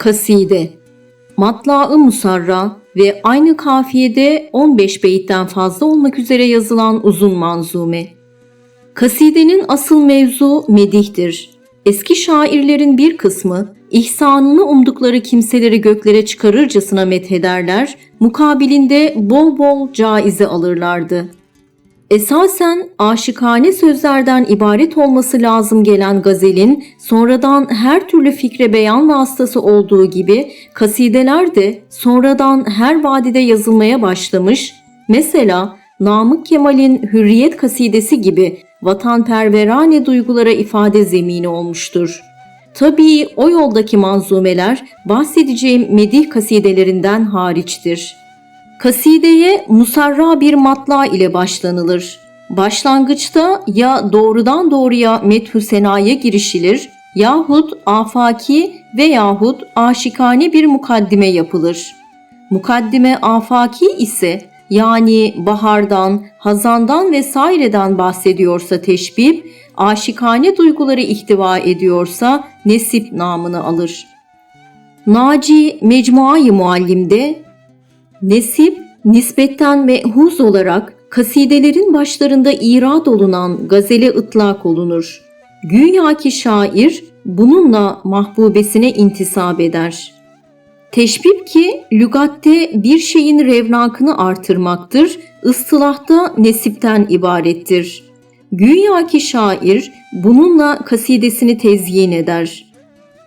Kaside Matlaı Musarra ve aynı kafiyede 15 beyitten fazla olmak üzere yazılan uzun manzume. Kasidenin asıl mevzu medihtir. Eski şairlerin bir kısmı ihsanını umdukları kimseleri göklere çıkarırcasına methederler, mukabilinde bol bol caize alırlardı. Esasen aşıkane sözlerden ibaret olması lazım gelen gazelin sonradan her türlü fikre beyan vasıtası olduğu gibi kasideler de sonradan her vadide yazılmaya başlamış. Mesela Namık Kemal'in Hürriyet kasidesi gibi vatanperverane duygulara ifade zemini olmuştur. Tabii o yoldaki manzumeler bahsedeceğim medih kasidelerinden hariçtir. Kasideye musarra bir matla ile başlanılır. Başlangıçta ya doğrudan doğruya methü senaya girişilir yahut afaki veyahut aşikane bir mukaddime yapılır. Mukaddime afaki ise yani bahardan, hazandan vesaireden bahsediyorsa teşbih, aşikane duyguları ihtiva ediyorsa nesip namını alır. Naci Mecmuayı Muallim'de Nesip, nispetten mehuz olarak kasidelerin başlarında irad olunan gazele ıtlak olunur. Güya ki şair bununla mahbubesine intisap eder. Teşbih ki lügatte bir şeyin revnakını artırmaktır, ıstılahta nesipten ibarettir. Güya ki şair bununla kasidesini tezyin eder.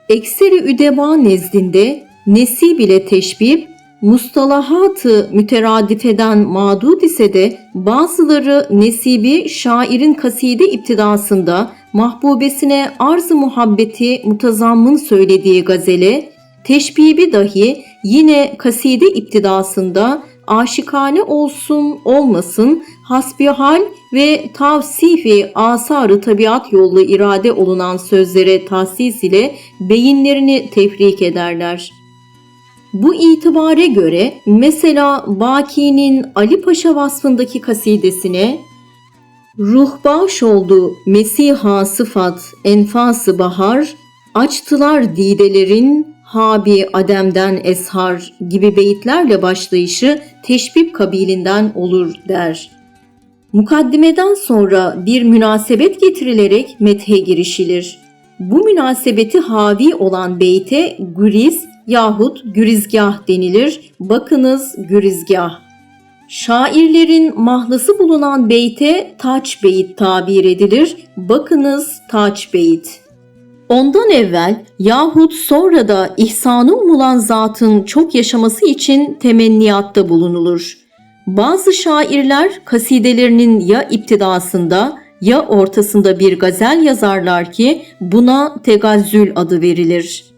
Ekseri üdeba nezdinde nesib ile teşbih mustalahatı müteradifeden mağdud ise de bazıları nesibi şairin kaside iptidasında mahbubesine arz-ı muhabbeti mutazammın söylediği gazele, teşbibi dahi yine kaside iptidasında aşikane olsun olmasın hasbihal ve tavsifi asarı tabiat yollu irade olunan sözlere tahsis ile beyinlerini tefrik ederler.'' Bu itibare göre mesela Baki'nin Ali Paşa vasfındaki kasidesine Ruhbaş oldu Mesiha sıfat enfası bahar, açtılar didelerin Habi Adem'den eshar gibi beyitlerle başlayışı teşbih kabilinden olur der. Mukaddimeden sonra bir münasebet getirilerek methe girişilir. Bu münasebeti havi olan beyte güriz yahut gürizgah denilir. Bakınız gürizgah. Şairlerin mahlası bulunan beyte taç beyit tabir edilir. Bakınız taç beyit. Ondan evvel yahut sonra da ihsanı umulan zatın çok yaşaması için temenniyatta bulunulur. Bazı şairler kasidelerinin ya iptidasında ya ortasında bir gazel yazarlar ki buna tegazzül adı verilir.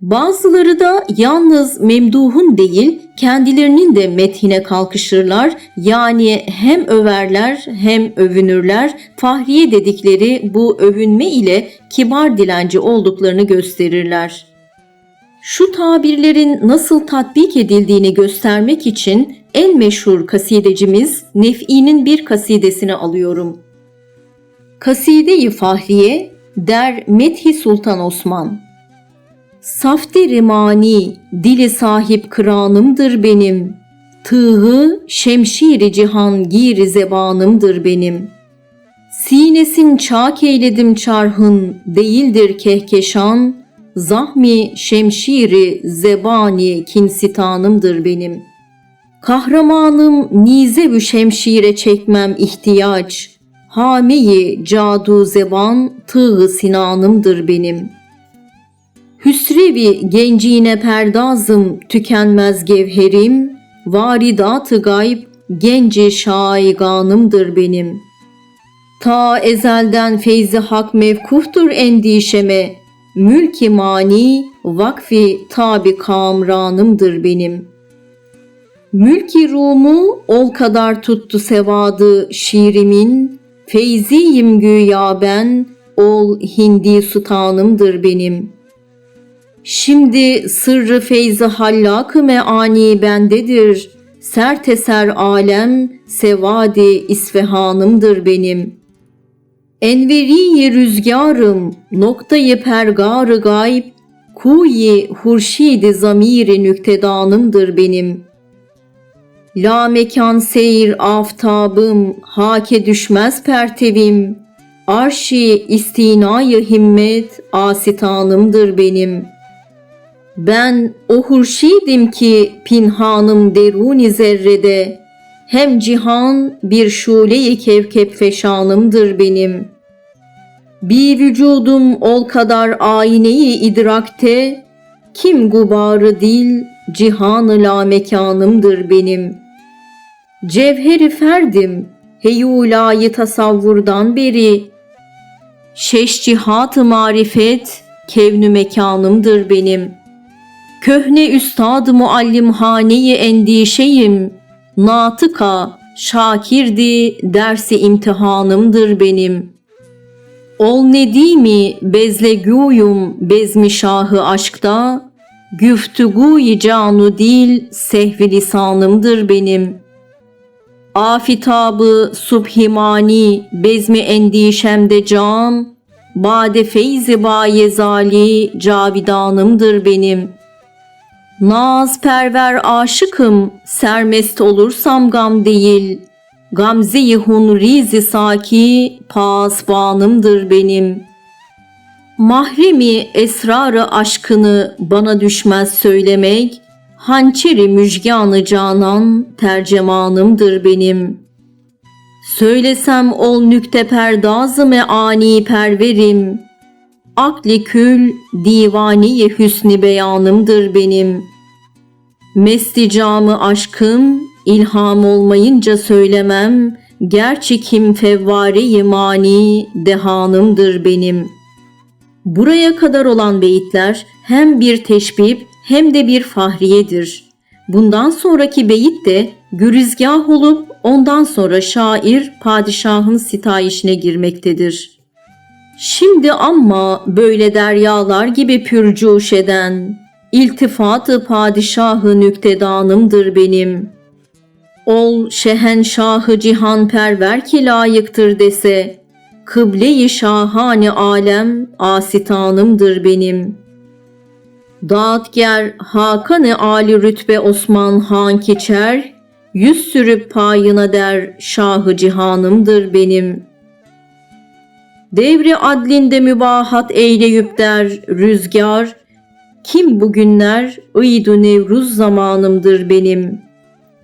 Bazıları da yalnız memduhun değil kendilerinin de methine kalkışırlar. Yani hem överler hem övünürler. Fahriye dedikleri bu övünme ile kibar dilenci olduklarını gösterirler. Şu tabirlerin nasıl tatbik edildiğini göstermek için en meşhur kasidecimiz Nef'i'nin bir kasidesini alıyorum. Kaside-i Fahriye der Methi Sultan Osman Safti rimani, dili sahip kıranımdır benim. Tığı şemşiri cihan giri zebanımdır benim. Sinesin çak eyledim çarhın, değildir kehkeşan. Zahmi şemşiri zebani kinsitanımdır benim. Kahramanım nizevü şemşire çekmem ihtiyaç. Hameyi cadu zeban tığ sinanımdır benim.'' Hüsrevi gencine perdazım tükenmez gevherim, varidat-ı gayb genci şaiganımdır benim. Ta ezelden feyzi hak mevkuhtur endişeme, mülki mani vakfi tabi kamranımdır benim. Mülki Rum'u ol kadar tuttu sevadı şiirimin, feyziyim güya ben, ol hindi sultanımdır benim.'' Şimdi sırrı feyzi hallak-ı meani bendedir. Sert eser alem, sevadi isvehanımdır benim. Enveriye rüzgarım, noktayı pergarı gayb, Kuyi hurşidi zamiri nüktedanımdır benim. La mekan seyir aftabım, hake düşmez pertevim. Arşi istinayı himmet, asitanımdır benim. Ben o hurşidim ki pinhanım deruni zerrede. Hem cihan bir şule-i kevkep feşanımdır benim.'' Bir vücudum ol kadar ayneyi idrakte, kim gubarı dil, cihanı la mekanımdır benim. Cevheri ferdim, heyulayı tasavvurdan beri, şeş cihat-ı marifet, kevnü mekanımdır benim. Köhne üstad-ı muallimhane-i endişeyim, natıka, şakirdi, dersi imtihanımdır benim.'' Ol nedimi bezleguyum bezmi şahı aşkta, güftüguyi canu dil sehvi lisanımdır benim. Afitabı subhimani bezmi endişemde can, bade feyzi bayezali cavidanımdır benim. Naz perver aşıkım, sermest olursam gam değil.'' Gamze-i hunrizi saki pasvanımdır benim. Mahremi esrarı aşkını bana düşmez söylemek, hançeri müjganı canan tercemanımdır benim. Söylesem ol nükte perdazı meani perverim, akli kül divani hüsni beyanımdır benim. Mesticamı aşkım İlham olmayınca söylemem, gerçi kim fevvari mani dehanımdır benim. Buraya kadar olan beyitler hem bir teşbib hem de bir fahriyedir. Bundan sonraki beyit de gürizgah olup ondan sonra şair padişahın sitayişine girmektedir. Şimdi ama böyle deryalar gibi pürcuş eden, iltifatı padişahı nüktedanımdır benim.'' Ol şehenşahı cihan perver ki layıktır dese, Kıble-i şahane alem asitanımdır benim. Dağıtger Hakan-ı Ali rütbe Osman Han kiçer, Yüz sürüp payına der şahı cihanımdır benim. Devri adlinde mübahat eyleyüp der rüzgar, Kim bugünler ıydu Nevruz zamanımdır benim.''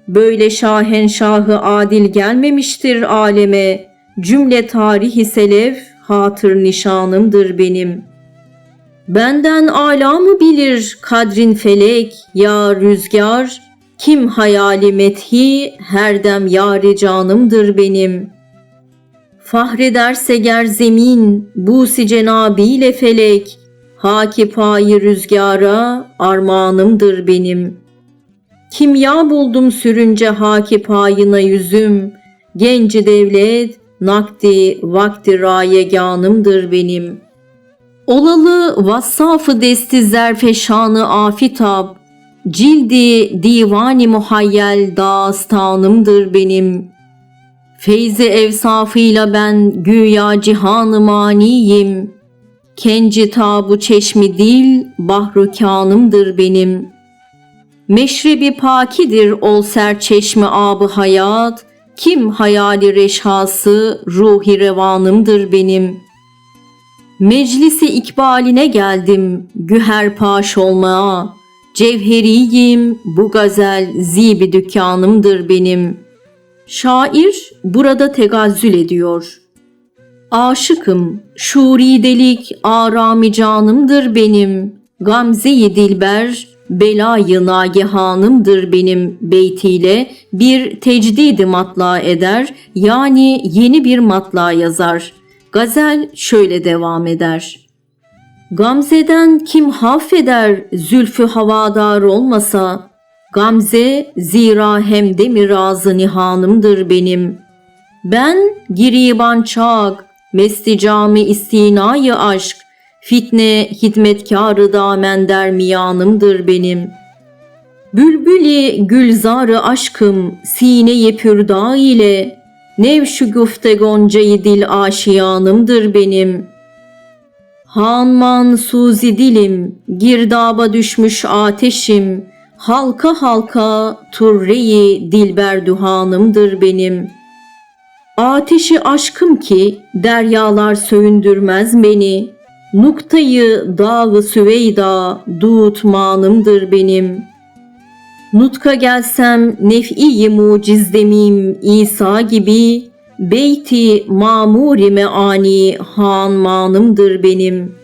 Böyle şahenşahı adil gelmemiştir aleme. Cümle tarihi selef hatır nişanımdır benim. Benden ala mı bilir kadrin felek ya rüzgar? Kim hayali methi her dem canımdır benim. Fahrederse ger zemin busi cenabiyle felek, haki payı rüzgara armağanımdır benim.'' Kimya buldum sürünce haki payına yüzüm. Genci devlet, nakdi, vakti rayeganımdır benim. Olalı vassafı desti zerfeşanı afitab, cildi divani muhayyel dastanımdır benim. Feyzi evsafıyla ben güya cihanı maniyim. Kenci tabu çeşmi dil, bahru kanımdır benim.'' Meşrebi pakidir ol serçeşme abı hayat, kim hayali reşhası ruhi revanımdır benim. Meclisi ikbaline geldim güher paş olmaya, cevheriyim bu gazel zibi dükkanımdır benim. Şair burada tegazzül ediyor. Aşıkım, şuri delik arami canımdır benim. Gamze-i dilber, belayı nagehanımdır benim beytiyle bir tecdidi matla eder yani yeni bir matla yazar. Gazel şöyle devam eder. Gamze'den kim hafeder zülfü havadar olmasa, Gamze zira hem de mirazı nihanımdır benim. Ben giriban çak, mesticami istinayı aşk, Fitne hizmetkarı damen dermiyanımdır benim. Bülbüli gülzarı aşkım sine-i pürda ile Nevşu güfte goncayı dil aşiyanımdır benim. Hanman suzi dilim, girdaba düşmüş ateşim, halka halka turreyi dilber duhanımdır benim. Ateşi aşkım ki deryalar söndürmez beni, nuktayı dağı süveyda dutmanımdır benim. Nutka gelsem nef'i muciz demeyim İsa gibi, beyti mamuri meani hanmanımdır benim.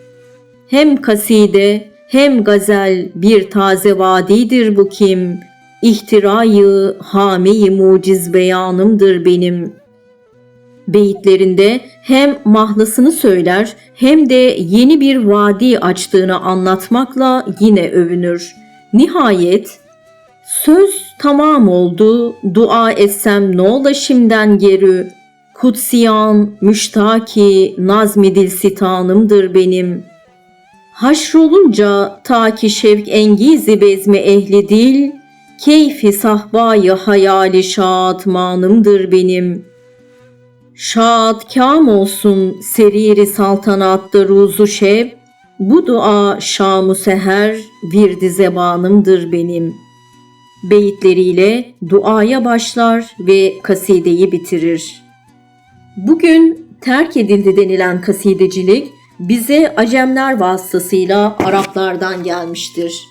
Hem kaside hem gazel bir taze vadidir bu kim, İhtirayı hame-i muciz beyanımdır benim.'' Beyitlerinde hem mahlasını söyler hem de yeni bir vadi açtığını anlatmakla yine övünür. Nihayet söz tamam oldu, dua etsem ne ola şimdiden geri, kutsiyan, müştaki, nazmedil sitanımdır benim. Haşrolunca ta ki şevk engizi bezmi ehli dil, keyfi sahbayı hayali şatmanımdır benim.'' Şad kam olsun seriri saltanatta ruzu şeb, bu dua şamu seher virdi zebanımdır benim. Beyitleriyle duaya başlar ve kasideyi bitirir. Bugün terk edildi denilen kasidecilik bize Acemler vasıtasıyla Araplardan gelmiştir.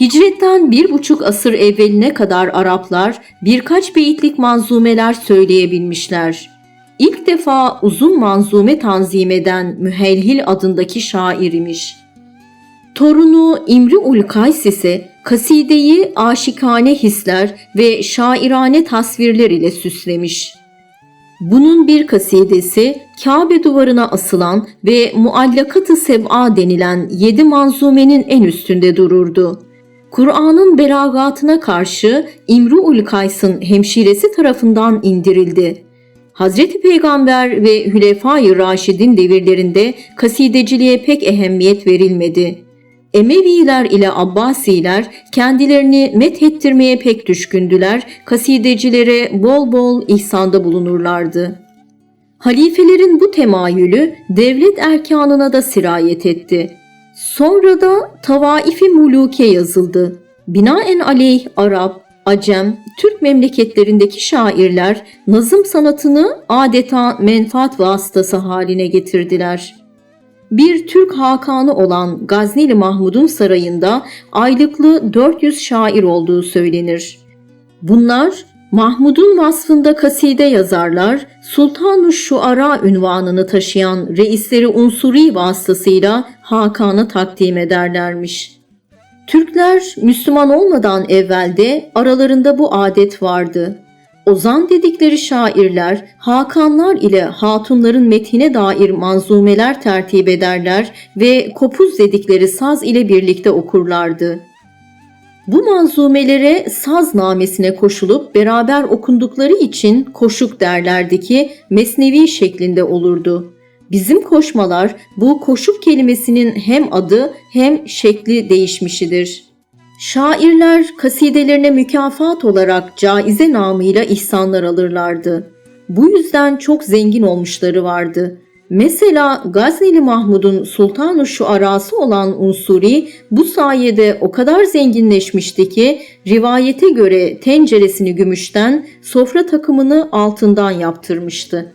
Hicretten bir buçuk asır evveline kadar Araplar birkaç beyitlik manzumeler söyleyebilmişler. İlk defa uzun manzume tanzim eden Mühelhil adındaki şair imiş. Torunu İmri ul Kays ise kasideyi aşikane hisler ve şairane tasvirler ile süslemiş. Bunun bir kasidesi Kabe duvarına asılan ve Muallakatı Seb'a denilen yedi manzumenin en üstünde dururdu. Kur'an'ın belagatına karşı İmru ul Kays'ın hemşiresi tarafından indirildi. Hazreti Peygamber ve Hülefai Raşid'in devirlerinde kasideciliğe pek ehemmiyet verilmedi. Emeviler ile Abbasiler kendilerini methettirmeye pek düşkündüler, kasidecilere bol bol ihsanda bulunurlardı. Halifelerin bu temayülü devlet erkanına da sirayet etti. Sonra da Tavaifi Muluke yazıldı. Binaen aleyh Arap, Acem, Türk memleketlerindeki şairler nazım sanatını adeta menfaat vasıtası haline getirdiler. Bir Türk hakanı olan Gazneli Mahmud'un sarayında aylıklı 400 şair olduğu söylenir. Bunlar Mahmud'un vasfında kaside yazarlar, Sultanu Şuara ünvanını taşıyan reisleri unsuri vasıtasıyla Hakan'a takdim ederlermiş.'' Türkler Müslüman olmadan evvelde aralarında bu adet vardı. Ozan dedikleri şairler hakanlar ile hatunların metine dair manzumeler tertip ederler ve kopuz dedikleri saz ile birlikte okurlardı. Bu manzumelere saz namesine koşulup beraber okundukları için koşuk derlerdi ki mesnevi şeklinde olurdu. Bizim koşmalar bu koşuk kelimesinin hem adı hem şekli değişmişidir. Şairler kasidelerine mükafat olarak caize namıyla ihsanlar alırlardı. Bu yüzden çok zengin olmuşları vardı. Mesela Gazneli Mahmud'un Sultan-ı Şuarası olan Unsuri bu sayede o kadar zenginleşmişti ki rivayete göre tenceresini gümüşten, sofra takımını altından yaptırmıştı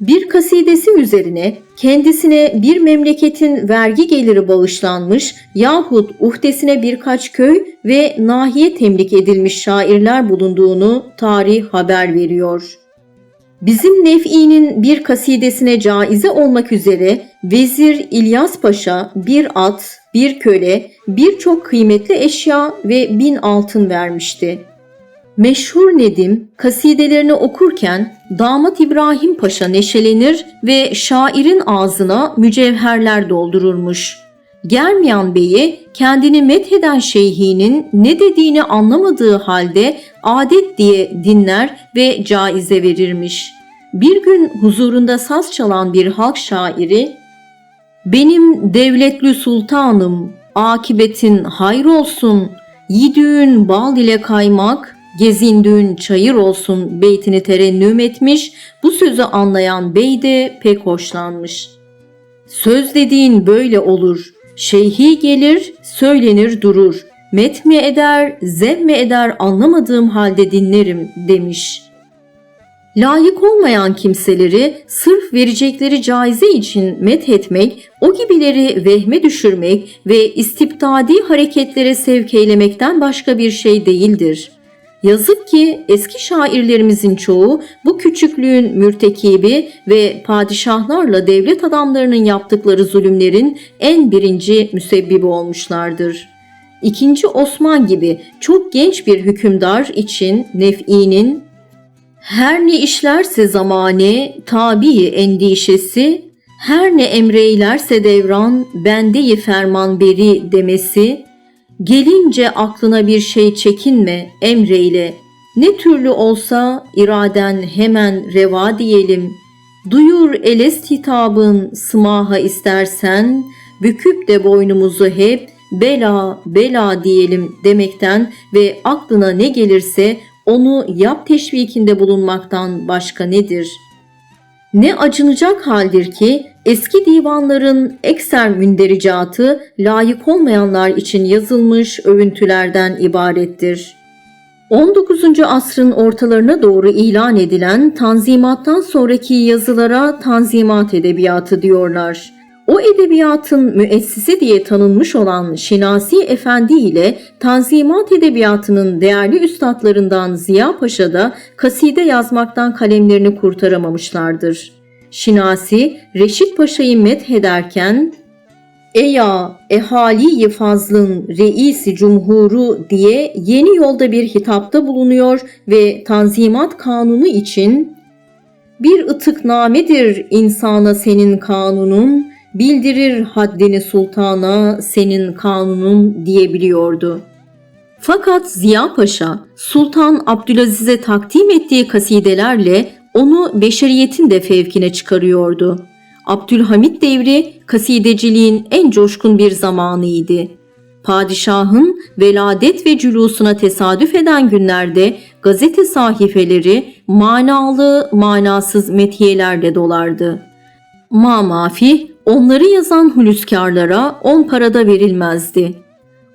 bir kasidesi üzerine kendisine bir memleketin vergi geliri bağışlanmış yahut uhdesine birkaç köy ve nahiye temlik edilmiş şairler bulunduğunu tarih haber veriyor. Bizim Nef'i'nin bir kasidesine caize olmak üzere Vezir İlyas Paşa bir at, bir köle, birçok kıymetli eşya ve bin altın vermişti. Meşhur Nedim kasidelerini okurken damat İbrahim Paşa neşelenir ve şairin ağzına mücevherler doldururmuş. Germiyan Bey'i kendini metheden şeyhinin ne dediğini anlamadığı halde adet diye dinler ve caize verirmiş. Bir gün huzurunda saz çalan bir halk şairi benim devletli sultanım, akibetin hayır olsun, yidüğün bal ile kaymak, gezindüğün çayır olsun beytini terennüm etmiş, bu sözü anlayan bey de pek hoşlanmış. Söz dediğin böyle olur. Şeyhi gelir, söylenir durur. Met mi eder, zem mi eder anlamadığım halde dinlerim demiş. Layık olmayan kimseleri sırf verecekleri caize için methetmek, o gibileri vehme düşürmek ve istibdadi hareketlere sevk eylemekten başka bir şey değildir. Yazık ki eski şairlerimizin çoğu bu küçüklüğün mürtekibi ve padişahlarla devlet adamlarının yaptıkları zulümlerin en birinci müsebbibi olmuşlardır. İkinci Osman gibi çok genç bir hükümdar için nef'inin her ne işlerse zamane tabi endişesi, her ne emreylerse devran bendeyi ferman beri demesi, gelince aklına bir şey çekinme emreyle, ne türlü olsa iraden hemen reva diyelim. Duyur elest hitabın sımaha istersen, büküp de boynumuzu hep bela bela diyelim demekten ve aklına ne gelirse onu yap teşvikinde bulunmaktan başka nedir? Ne acınacak haldir ki eski divanların ekser mündericatı layık olmayanlar için yazılmış övüntülerden ibarettir. 19. asrın ortalarına doğru ilan edilen Tanzimat'tan sonraki yazılara Tanzimat edebiyatı diyorlar. O edebiyatın müessisi diye tanınmış olan Şinasi Efendi ile Tanzimat Edebiyatı'nın değerli üstadlarından Ziya Paşa da kaside yazmaktan kalemlerini kurtaramamışlardır. Şinasi, Reşit Paşa'yı methederken Eya ehaliyi fazlın reisi cumhuru diye yeni yolda bir hitapta bulunuyor ve Tanzimat Kanunu için bir ıtıknamedir insana senin kanunun, bildirir haddini sultana senin kanunun diyebiliyordu. Fakat Ziya Paşa Sultan Abdülaziz'e takdim ettiği kasidelerle onu beşeriyetin de fevkine çıkarıyordu. Abdülhamit devri kasideciliğin en coşkun bir zamanıydı. Padişahın veladet ve cülusuna tesadüf eden günlerde gazete sahifeleri manalı manasız metiyelerle dolardı. Ma mafi onları yazan hülüskarlara on parada verilmezdi.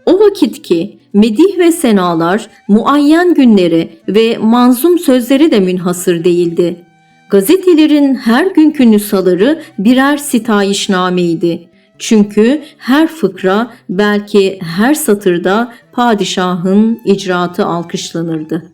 O vakit ki medih ve senalar muayyen günleri ve manzum sözleri de münhasır değildi. Gazetelerin her günkü nüshaları birer sitayişnameydi. Çünkü her fıkra belki her satırda padişahın icraatı alkışlanırdı.